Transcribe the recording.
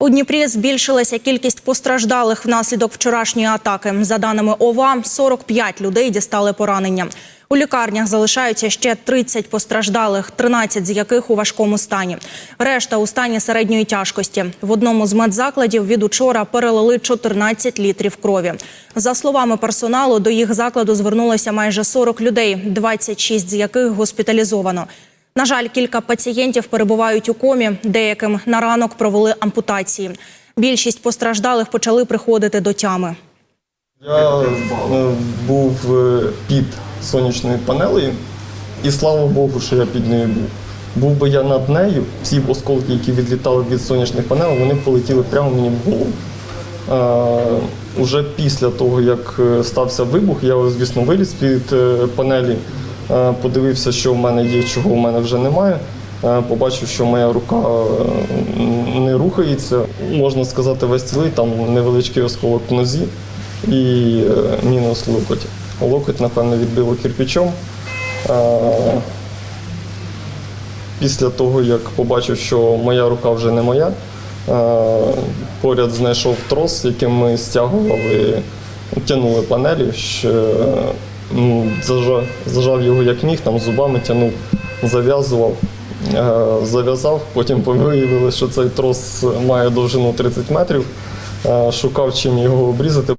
У Дніпрі збільшилася кількість постраждалих внаслідок вчорашньої атаки. За даними ОВА, 45 людей дістали поранення. У лікарнях залишаються ще 30 постраждалих, 13 з яких у важкому стані. Решта у стані середньої тяжкості. В одному з медзакладів від учора перелили 14 літрів крові. За словами персоналу, до їх закладу звернулося майже 40 людей, 26 з яких госпіталізовано. На жаль, кілька пацієнтів перебувають у комі, деяким на ранок провели ампутації. Більшість постраждалих почали приходити до тями. Я е, був е, під сонячною панелею, і слава Богу, що я під нею був. Був би я над нею, всі осколки, які відлітали від сонячних панелей, вони полетіли прямо мені в голову. Уже після того, як е, стався вибух, я, звісно, виліз під панелі, подивився, що в мене є, чого в мене вже немає. Е, Побачив, що моя рука е, не рухається. Можна сказати, весь цілий, там невеличкий осколок в нозі і е, мінус локоть. Локоть, напевно, відбило кирпичом. Е, Після того, як побачив, що моя рука вже не моя, е, поряд знайшов трос, яким ми стягували, тягнули панелі, що, е, ну, зажав, зажав його як міг, там зубами тягнув, зав'язував, е, зав'язав, потім виявилося, що цей трос має довжину 30 метрів. Е, Шукав чим його обрізати.